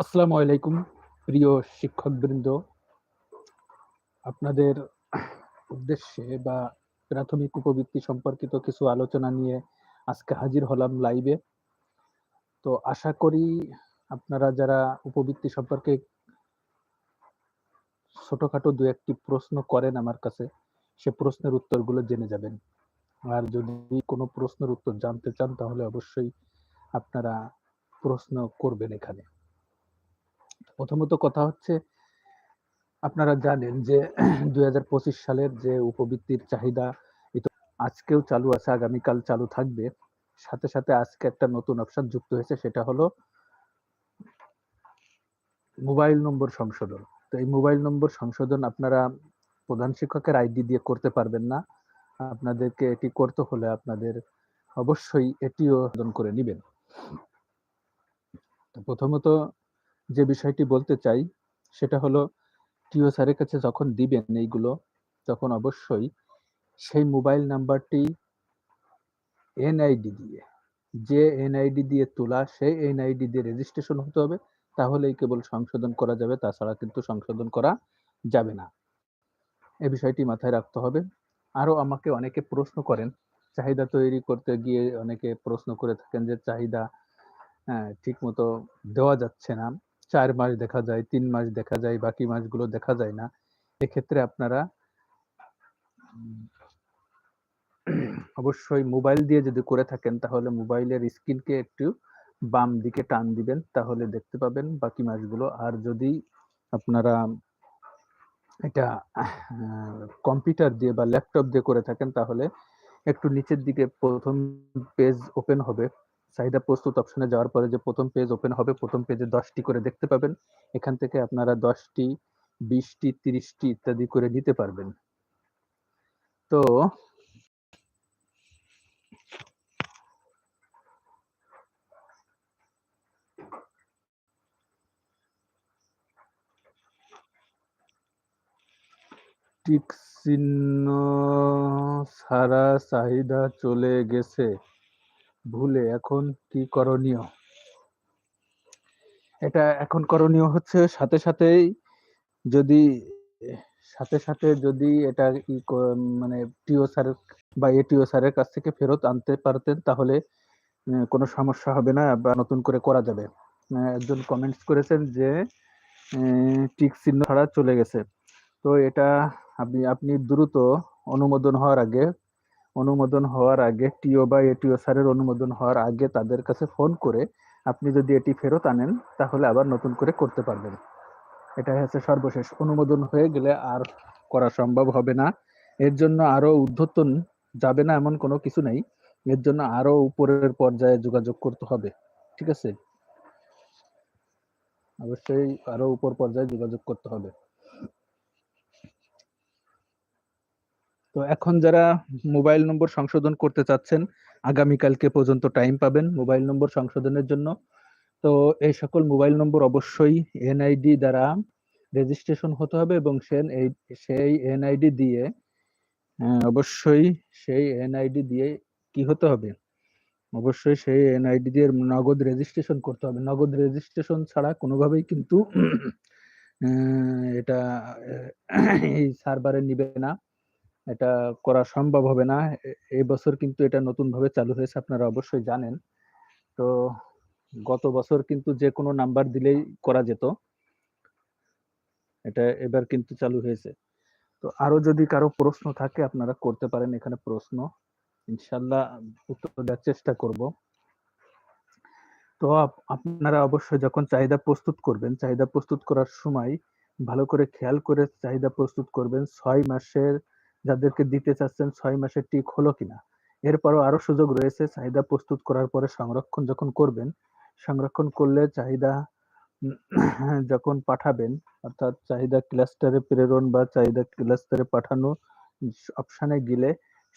আসসালামু আলাইকুম, প্রিয় শিক্ষকবৃন্দ। আপনাদের উদ্দেশ্যে বা প্রাথমিক উপবৃত্তি সম্পর্কিত কিছু আলোচনা নিয়ে আজকে হাজির হলাম লাইভে তো আশা করি আপনারা যারা উপবৃত্তি সম্পর্কে ছোটখাটো দু একটি প্রশ্ন করেন আমার কাছে, সে প্রশ্নের উত্তরগুলো জেনে যাবেন। আর যদি কোনো প্রশ্নের উত্তর জানতে চান, তাহলে অবশ্যই আপনারা প্রশ্ন করবেন এখানে। প্রথমত কথা হচ্ছে, আপনারা জানেন যে দুই হাজার পঁচিশ সালের যে উপবৃত্তির চাহিদা আজকেও চালু আছে, আগামীকাল চালু থাকবে। সাথে সাথে আজকে একটা নতুন অপশন যুক্ত হয়েছে, সেটা হলো মোবাইল নম্বর সংশোধন। তো এই মোবাইল নম্বর সংশোধন আপনারা প্রধান শিক্ষকের আইডি দিয়ে করতে পারবেন না। আপনাদেরকে এটি করতে হলে আপনাদের অবশ্যই এটিও করে নেবেন। প্রথমত যে বিষয়টি বলতে চাই সেটা হলো টিও স্যারের কাছে যখন দিবেন এইগুলো তখন অবশ্যই সেই মোবাইল নাম্বারটি এনআইডি দিয়ে যে এনআইডি দিয়ে তোলা সেই এনআইডি দিয়ে রেজিস্ট্রেশন হতে হবে তাহলেই কেবল সংশোধন করা যাবে তাছাড়া কিন্তু সংশোধন করা যাবে না। এ বিষয়টি মাথায় রাখতে হবে। আরও আমাকে অনেকে প্রশ্ন করেন চাহিদা তৈরি করতে গিয়ে অনেকে প্রশ্ন করে থাকেন যে চাহিদা হ্যাঁ, ঠিক মতো দেওয়া যাচ্ছে না। চার মাস দেখা যায়, তিন মাস দেখা যায়, বাকি মাসগুলো দেখা যায় না। এক্ষেত্রে আপনারা অবশ্যই মোবাইল দিয়ে যদি করে থাকেন, তাহলে মোবাইলের স্ক্রিনকে একটু বাম দিকে টান দিবেন, তাহলে দেখতে পাবেন বাকি মাসগুলো। আর যদি আপনারা এটা, কম্পিউটার দিয়ে বা ল্যাপটপ দিয়ে করে থাকেন, তাহলে একটু নিচের দিকে প্রথম পেজ ওপেন হবে। চাহিদা প্রস্তুত অপশনে যাওয়ার পরে যে প্রথম পেজ ওপেন হবে, প্রথম পেজে দশটি করে দেখতে পাবেন। এখান থেকে আপনারা দশটি, বিশটি, তিরিশটি ইত্যাদি করে নিতে পারবেন। তো টিক চিহ্ন সারা চাহিদা চলে গেছে। ভুলে, এখন কি করণীয়? এটা এখন করণীয় হচ্ছে সাথে সাথেই যদি, সাথে সাথে যদি এটা মানে টিও স্যার বা এটিও স্যারের কাছ থেকে ফেরত আনতে পারতেন, তাহলে কোনো সমস্যা হবে না বা নতুন করে করা যাবে। একজন কমেন্টস করেছেন যে টিক চিহ্ন ছাড়া চলে গেছে। তো এটা আপনি আপনি দ্রুত অনুমোদন হওয়ার আগে অনুমোদন হওয়ার আগে টিও বা এটিও স্যারের অনুমোদন হওয়ার আগে তাদের কাছে ফোন করে আপনি যদি এটি ফেরত আনেন, তাহলে আবার নতুন করে করতে পারবেন। এটাই হচ্ছে সর্বশেষ। অনুমোদন হয়ে গেলে আর করা সম্ভব হবে না। এর জন্য আরও ঊর্ধ্বতন যাবে না এমন কোনো কিছু নেই। এর জন্য আরও উপরের পর্যায়ে যোগাযোগ করতে হবে। ঠিক আছে? অবশ্যই আরও উপর পর্যায়ে যোগাযোগ করতে হবে। তো এখন যারা মোবাইল নম্বর সংশোধন করতে চাচ্ছেন, আগামীকালকে পর্যন্ত টাইম পাবেন মোবাইল নম্বর সংশোধনের জন্য। তো এই সকল মোবাইল নম্বর অবশ্যই এনআইডি দ্বারা রেজিস্ট্রেশন হতে হবে এবং সেই এনআইডি দিয়ে অবশ্যই সেই এনআইডি দিয়ে কি হতে হবে? অবশ্যই সেই এনআইডি দিয়ে নগদ রেজিস্ট্রেশন করতে হবে। নগদ রেজিস্ট্রেশন ছাড়া কোনোভাবেই কিন্তু এটা, এই সার্ভারে নিবে না। এটা করা সম্ভব হবে না। এই বছর কিন্তু এটা নতুন ভাবে চালু হয়েছে, আপনারা অবশ্যই জানেন। তো গত বছর কিন্তু যে কোনো নাম্বার দিলেই করা যেত। এটা এবার কিন্তু চালু হয়েছে। তো আরও যদি কারও প্রশ্ন থাকে, আপনারা করতে পারেন এখানে প্রশ্ন। ইনশাল্লাহ উত্তর দেওয়ার চেষ্টা করব। তো আপনারা অবশ্যই যখন চাহিদা প্রস্তুত করবেন, চাহিদা প্রস্তুত করার সময় ভালো করে খেয়াল করে চাহিদা প্রস্তুত করবেন। ছয় মাসের যাদেরকে দিতে চাচ্ছেন ছয় মাসের টিক হলো কিনা। এরপরও আরও সুযোগ রয়েছে চাহিদা প্রস্তুত করার পরে সংরক্ষণ যখন করবেন, সংরক্ষণ করলে চাহিদা যখন পাঠাবেন, অর্থাৎ চাহিদা ক্লাস্টারে প্রেরণ বা চাহিদা ক্লাস্টারে পাঠানো অপশানে গেলে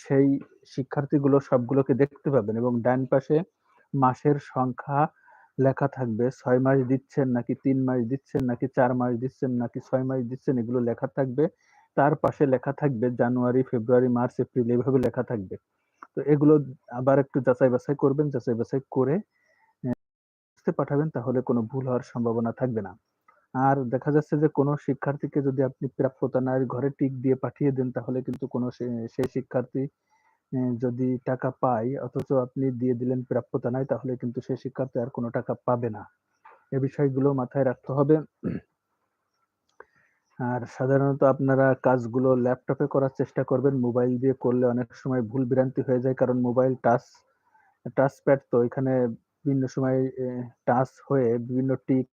সেই শিক্ষার্থীগুলো সবগুলোকে দেখতে পাবেন এবং ডান পাশে মাসের সংখ্যা লেখা থাকবে। ছয় মাস দিচ্ছেন নাকি তিন মাস দিচ্ছেন নাকি চার মাস দিচ্ছেন নাকি ছয় মাস দিচ্ছেন এগুলো লেখা থাকবে। তার পাশে লেখা থাকবে জানুয়ারি, ফেব্রুয়ারি, মার্চ, এপ্রিল, এইভাবে লেখা থাকবে তো এগুলো আবার একটু যাচাই বাছাই করবেন, যাচাই বাছাই করে পাঠাবেন, তাহলে কোনো ভুল হওয়ার সম্ভাবনা থাকবে না। আর দেখা যাচ্ছে যে কোনো শিক্ষার্থীকে যদি আপনি প্রাপ্যতা নাই ঘরে টিক দিয়ে পাঠিয়ে দেন, তাহলে কিন্তু কোনো সেই শিক্ষার্থী যদি টাকা পায়, অথচ আপনি দিয়ে দিলেন প্রাপ্যতা নাই, তাহলে কিন্তু সেই শিক্ষার্থী আর কোনো টাকা পাবে না। এ বিষয়গুলো মাথায় রাখতে হবে। আর সাধারণত আপনারা কাজগুলো ল্যাপটপে করার চেষ্টা করবেন। মোবাইল দিয়ে করলে অনেক সময় ভুল ভ্রান্তি হয়ে যায়। কারণ মোবাইল টাচ টাচ প্যাড তো এখানে বিভিন্ন সময় টাচ হয়ে বিভিন্ন টিক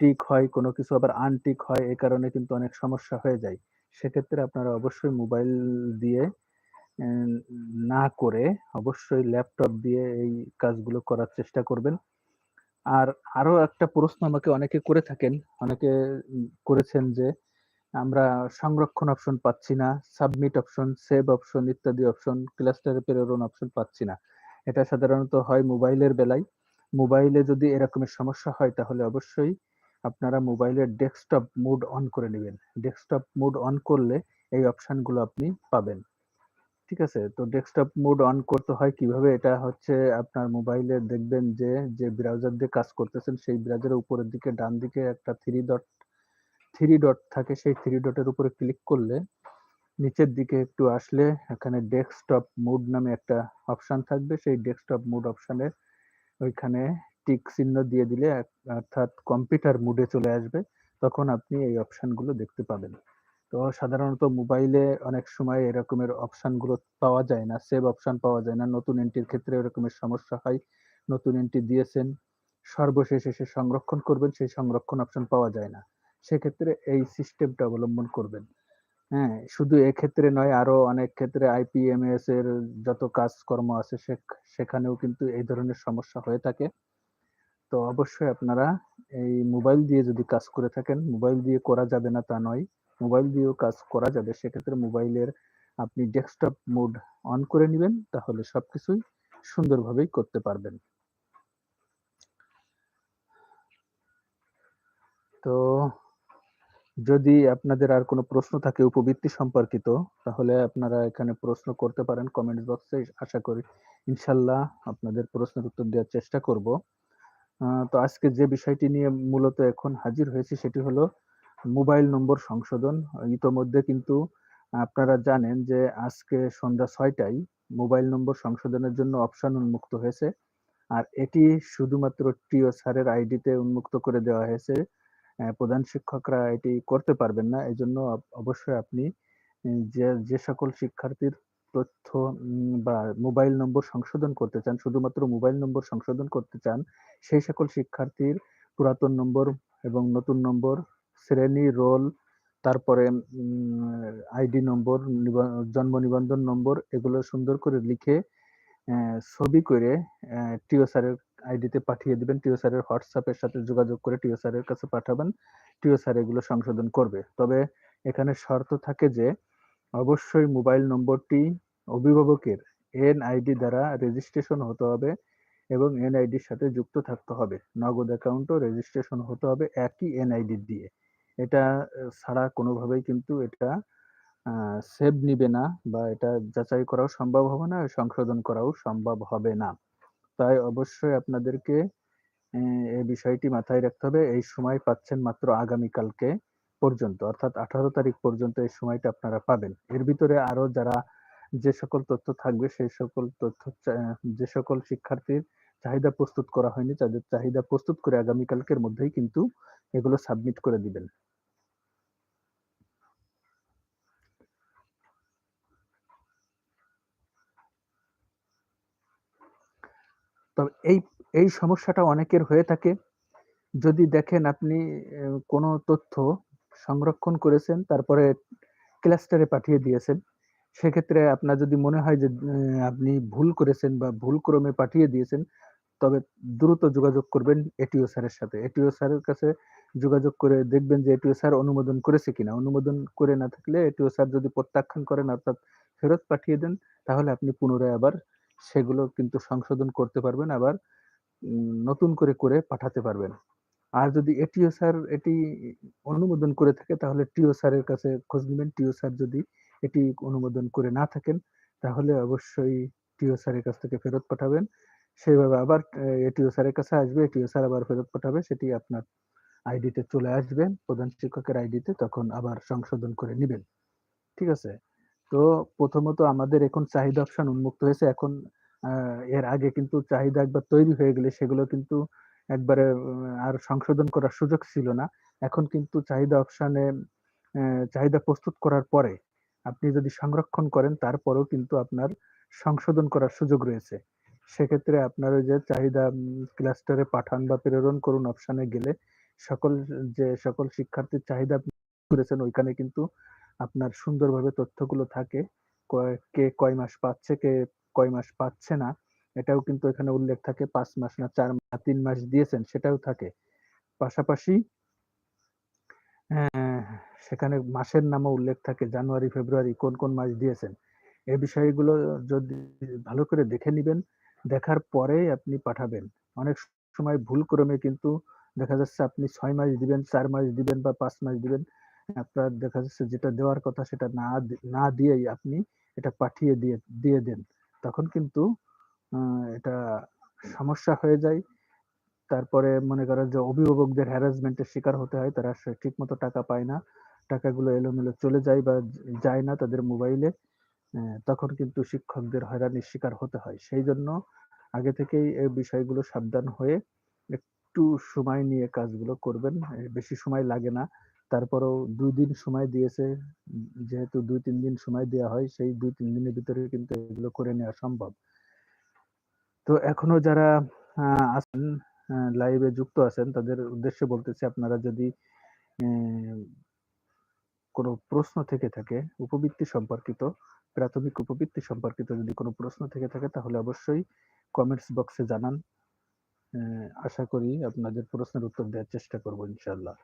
টিক হয়, কোনো কিছু আবার আনটিক হয়। এ কারণে কিন্তু অনেক সমস্যা হয়ে যায়। সেক্ষেত্রে আপনারা অবশ্যই মোবাইল দিয়ে না করে অবশ্যই ল্যাপটপ দিয়ে এই কাজগুলো করার চেষ্টা করবেন। আর আরও একটা প্রশ্ন আমাকে অনেকে করে থাকেন। অনেকে করেছেন যে আমরা সংরক্ষণ অপশন পাচ্ছি না, সাবমিট অপশন, সেভ অপশন ইত্যাদি অপশন, ক্লাস্টারে প্রেরণ অপশন পাচ্ছি না। এটা সাধারণত হয় মোবাইলের বেলায়। মোবাইলে যদি এরকমের সমস্যা হয় তাহলে অবশ্যই আপনারা মোবাইলের ডেস্কটপ মোড অন করে নেবেন ডেস্কটপ মোড অন করলে এই অপশনগুলো আপনি পাবেন। ঠিক আছে? তো ডেস্কটপ মোড অন করতে হয় কীভাবে? এটা হচ্ছে আপনার মোবাইলে দেখবেন যে, যে ব্রাউজার দিয়ে কাজ করতেছেন সেই ব্রাউজারের উপরের দিকে ডান দিকে একটা থ্রি ডট থ্রি ডট থাকে সেই 3 ডটের উপরে ক্লিক করলে নিচের দিকে একটু আসলে এখানে ডেস্কটপ মোড নামে একটা অপশন থাকবে। সেই ডেস্কটপ মোড অপশনে ওইখানে টিক চিহ্ন দিয়ে দিলে অর্থাৎ কম্পিউটার মোডে চলে আসবে। তখন আপনি এই অপশনগুলো দেখতে পাবেন। তো সাধারণত মোবাইলে অনেক সময় এরকমের অপশনগুলো পাওয়া যায় না। সেভ অপশন পাওয়া যায় না। নতুন এন্ট্রির ক্ষেত্রে এরকমের সমস্যা হয়। নতুন এন্ট্রি দিয়েছেন, সর্বশেষ এসে সংরক্ষণ করবেন, সেই সংরক্ষণ অপশন পাওয়া যায় না। সেক্ষেত্রে এই সিস্টেমটা অবলম্বন করবেন। হ্যাঁ? শুধু এক্ষেত্রে নয় আরও অনেক ক্ষেত্রে আইপিএমএস এর যত কাজকর্ম আছে সেখ সেখানেও কিন্তু এই ধরনের সমস্যা হয়ে থাকে। তো অবশ্যই আপনারা এই মোবাইল দিয়ে যদি কাজ করে থাকেন, মোবাইল দিয়ে করা যাবে না তা নয়। মোবাইল দিয়েও কাজ করা যাবে। সেক্ষেত্রে মোবাইলের আপনি ডেস্কটপ মোড অন করে নিবেন। তাহলে সবকিছুই সুন্দরভাবেই করতে পারবেন। তো যদি আপনাদের আর কোনো প্রশ্ন থাকে উপবৃত্তি সম্পর্কিত, তাহলে আপনারা এখানে প্রশ্ন করতে পারেন কমেন্টস বক্সে। আশা করি ইনশাল্লাহ আপনাদের প্রশ্নের উত্তর দেওয়ার চেষ্টা করব। তো আজকে যে বিষয়টি নিয়ে মূলত এখন হাজির হয়েছি সেটি হলো মোবাইল নম্বর সংশোধন। ইতোমধ্যে কিন্তু আপনারা জানেন যে আজকে সন্ধ্যা ছয়টায় মোবাইল নম্বর সংশোধনের জন্য অপশন উন্মুক্ত হয়েছে। আর এটি শুধুমাত্র টিও স্যারের আইডিতে উন্মুক্ত করে দেওয়া হয়েছে। প্রধান শিক্ষকরা এটি করতে পারবেন না। এজন্য অব অবশ্যই আপনি যে, যে সকল শিক্ষার্থীর তথ্য বা মোবাইল নম্বর সংশোধন করতে চান, শুধুমাত্র মোবাইল নম্বর সংশোধন করতে চান, সেই সকল শিক্ষার্থীর পুরাতন নম্বর এবং নতুন নম্বর, শ্রেণি, রোল, তারপরে আইডি নম্বর, জন্ম নিবন্ধন নম্বর এগুলো সুন্দর করে লিখে ছবি করে টিও স্যারের আইডিতে পাঠিয়ে দিবেন। টিও স্যারের এর সাথে যোগাযোগ করে টিও স্যারের কাছে পাঠাবেন। টিও স্যার এগুলো সংশোধন করবে। তবে এখানে শর্ত থাকে যে অবশ্যই মোবাইল নম্বরটি অভিভাবকের এন এনআইডি দ্বারা রেজিস্ট্রেশন হতে হবে এবং এন এনআইডির সাথে যুক্ত থাকতে হবে। নগদ অ্যাকাউন্টও রেজিস্ট্রেশন হতে হবে একই এন এনআইডি দিয়ে। এটা ছাড়া কোনোভাবেই কিন্তু এটা সেভ নিবে না বা এটা যাচাই করাও সম্ভব হবে না, সংশোধন করাও সম্ভব হবে না। তাই অবশ্যই আপনাদেরকে এই বিষয়টি মাথায় রাখতে হবে। এই সময় পাচ্ছেন মাত্র আগামীকালকে পর্যন্ত। অর্থাৎ ১৮ তারিখ পর্যন্ত এই সময়টা আপনারা পাবেন। এর ভিতরে আরও যারা যে সকল তথ্য থাকবে সেই সকল তথ্য যে সকল শিক্ষার্থীর চাহিদা প্রস্তুত করা হয়নি তাদের চাহিদা প্রস্তুত করে আগামীকালকের মধ্যেই কিন্তু এগুলো সাবমিট করে দিবেন। তবে এই, এই সমস্যাটা অনেকের হয়ে থাকে। যদি দেখেন আপনি কোনো তথ্য সংরক্ষণ করেছেন তারপরে ক্লাস্টারে পাঠিয়ে দিয়েছেন। সেক্ষেত্রে আপনার যদি মনে হয় যে আপনি ভুল করেছেন বা ভুল ক্রমে পাঠিয়ে দিয়েছেন, তবে দ্রুত যোগাযোগ করবেন এটিও স্যারের সাথে। এটিও স্যারের কাছে যোগাযোগ করে দেখবেন যে এটিও স্যার অনুমোদন করেছে কিনা। অনুমোদন করে না থাকলে এটিও স্যার যদি প্রত্যাখ্যান করেন অর্থাৎ ফেরত পাঠিয়ে দেন, তাহলে আপনি পুনরায় আবার সেগুলো কিন্তু সংশোধন করতে পারবেন। আবার নতুন করে, করে পাঠাতে পারবেন। আর যদি এটিও স্যার এটি অনুমোদন করে থাকে তাহলে টিও স্যারের কাছে খোঁজ নেবেন টিও স্যার যদি এটি অনুমোদন করে না থাকেন, তাহলে অবশ্যই টিও স্যারের কাছ থেকে ফেরত পাঠাবেন। সেইভাবে আবার এটিও স্যারের কাছে আসবে এটিও স্যার আবার ফেরত পাঠাবে সেটি আপনার আইডিতে চলে আসবে প্রধান শিক্ষকের আইডিতে তখন আবার সংশোধন করে নেবেন ঠিক আছে তো প্রথমত আমাদের এখন চাহিদা অপশন উন্মুক্ত হয়েছে। এখন এর আগে কিন্তু চাহিদা একবার তৈরি হয়ে গেলে সেগুলো কিন্তু একবারে আর সংশোধন করার সুযোগ ছিল না। এখন কিন্তু চাহিদা অপশনে চাহিদা প্রস্তুত করার পরে আপনি যদি সংরক্ষণ করেন, তারপরেও কিন্তু আপনার সংশোধন করার সুযোগ রয়েছে। সেক্ষেত্রে আপনার ওই যে চাহিদা ক্লাস্টারে পাঠান বা প্রেরণ করুন অপশনে গেলে সকল যে সকল শিক্ষার্থীর চাহিদা করেছেন, ওইখানে কিন্তু আপনার সুন্দরভাবে তথ্যগুলো থাকে। কে কয় মাস পাচ্ছে, কে কয় মাস পাচ্ছে না, এটাও কিন্তু এখানে উল্লেখ থাকে। পাঁচ মাস না চার মাস তিন মাস দিয়েছেন, সেটাও থাকে। পাশাপাশি সেখানে মাসের নামও উল্লেখ থাকে, জানুয়ারি, ফেব্রুয়ারি, কোন কোন মাস দিয়েছেন। এই বিষয়গুলো যদি ভালো করে দেখে নিবেন, দেখার পরে আপনি পাঠাবেন। অনেক সময় ভুল ক্রমে কিন্তু দেখা যাচ্ছে আপনি ছয় মাস দিবেন, চার মাস দিবেন বা পাঁচ মাস দিবেন। আপনার দেখা যাচ্ছে যেটা দেওয়ার কথা সেটা না না দিয়েই আপনি এটা পাঠিয়ে দিয়ে দিয়ে দেন। তখন কিন্তু এটা সমস্যা হয়ে যায়। তারপরে মনে করেন যে অভিভাবকদের হ্যারাসমেন্টের শিকার হতে হয়, তারা ঠিক মতো টাকা পায় না। টাকাগুলো এলোমেলো চলে যায় বা যায় না তাদের মোবাইলে তখন কিন্তু শিক্ষকদের হয়রানির শিকার হতে হয়। সেই জন্য আগে থেকেই এই বিষয়গুলো সাবধান হয়ে একটু সময় নিয়ে কাজগুলো করবেন। বেশি সময় লাগে না। তারপরেও দুই দিন সময় দিয়েছে, যেহেতু দুই, তিন দিন সময় দেওয়া হয়, সেই দুই, তিন দিনের ভিতরে কিন্তু এগুলো করে নেওয়া সম্ভব। তো এখনও যারা আছেন লাইভে যুক্ত আছেন, তাদের উদ্দেশ্যে বলতেছি, আপনারা যদি কোনো প্রশ্ন থেকে থাকে, উপবৃত্তি সম্পর্কিত, প্রাথমিক উপবৃত্তি সম্পর্কিত যদি কোনো প্রশ্ন থেকে থাকে, তাহলে অবশ্যই কমেন্টস বক্সে জানান। আশা করি আপনাদের প্রশ্নের উত্তর দেওয়ার চেষ্টা করব ইনশাল্লাহ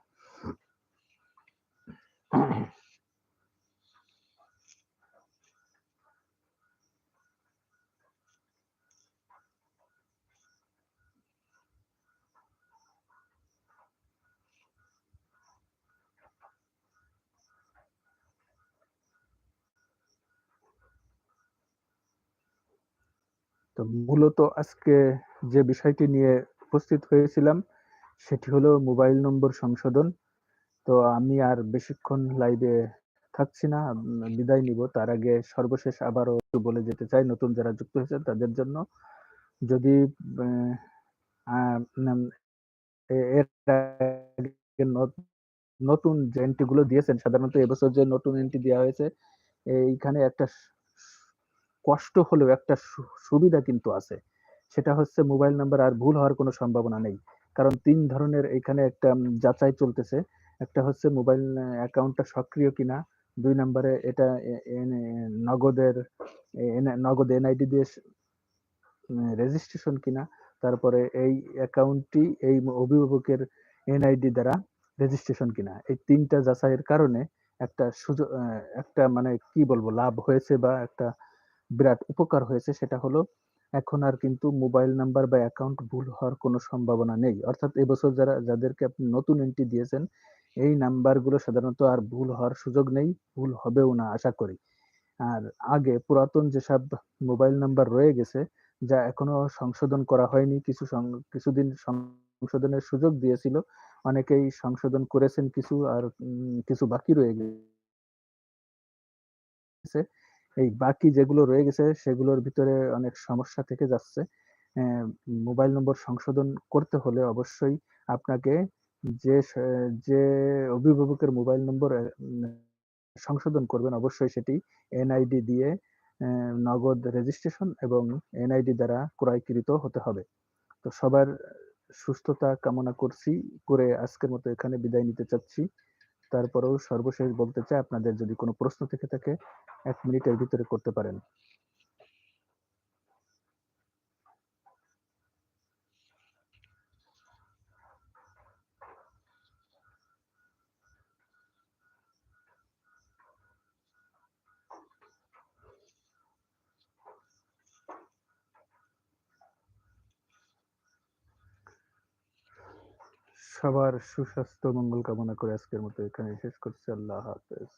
তো মূলত আজকে যে বিষয়টি নিয়ে উপস্থিত হয়েছিলাম সেটি হলো মোবাইল নম্বর সংশোধন। তো আমি আর বেশিক্ষণ লাইভে থাকছি না বিদায় নিব। তার আগে সর্বশেষ আবারও বলে যেতে চাই, নতুন যারা যুক্ত হয়েছে তাদের জন্য। যদি নতুন যে এন্ট্রি গুলো দিয়েছেন, সাধারণত এবছর যে নতুন এন্ট্রি দেওয়া হয়েছে, এইখানে একটা কষ্ট হলেও একটা সুবিধা কিন্তু আছে। সেটা হচ্ছে মোবাইল নাম্বার আর ভুল হওয়ার কোনো সম্ভাবনা নেই। কারণ তিন ধরনের এখানে একটা যাচাই চলতেছে। একটা হচ্ছে মোবাইল অ্যাকাউন্টটা সক্রিয় কিনা, দুই নম্বরে এটা নগদের নগদ এনআইডি দিয়ে রেজিস্ট্রেশন কিনা, তারপরে এই অ্যাকাউন্টটি, এই অভিভাবকের এনআইডি দ্বারা রেজিস্ট্রেশন কিনা। এই তিনটা যাচাইয়ের কারণে একটা সুযোগ একটা মানে কি বলব, লাভ হয়েছে বা একটা বিরাট উপকার হয়েছে, সেটা হলো এখন আর কিন্তু মোবাইল নাম্বার বা অ্যাকাউন্ট ভুল হওয়ার কোনো সম্ভাবনা নেই। অর্থাৎ এবছর যারা, যাদেরকে আপনি নতুন এন্ট্রি দিয়েছেন এই নাম্বারগুলো সাধারণত আর ভুল হওয়ার সুযোগ নেই, ভুল হবেও না আশা করি। আর আগে পুরাতন যেসব মোবাইল নাম্বার রয়ে গেছে, যা এখনও সংশোধন করা হয়নি, কিছু কিছুদিন সংশোধনের সুযোগ দিয়েছিল, অনেকেই সংশোধন করেছেন কিছু আর কিছু বাকি রয়ে গেছে। এই বাকি যেগুলো রয়ে গেছে, সেগুলোর ভিতরে অনেক সমস্যা থেকে যাচ্ছে। মোবাইল নম্বর সংশোধন করতে হলে অবশ্যই আপনাকে যে যে অভিভাবকের মোবাইল নম্বর সংশোধন করবেন অবশ্যই সেটি এনআইডি দিয়ে নগদ রেজিস্ট্রেশন এবং এনআইডি দ্বারা ক্রয়কৃত হতে হবে। তো সবার সুস্থতা কামনা করছি, করে আজকের মতো এখানে বিদায় নিতে চাচ্ছি। তারপরেও সর্বশেষ বলতে চাই, আপনাদের যদি কোনো প্রশ্ন থেকে থাকে, এক মিনিটের ভিতরে করতে পারেন। সবার সুস্বাস্থ্য মঙ্গল কামনা করে আজকের মতো এখানে শেষ করছি। আল্লাহ হাফেজ।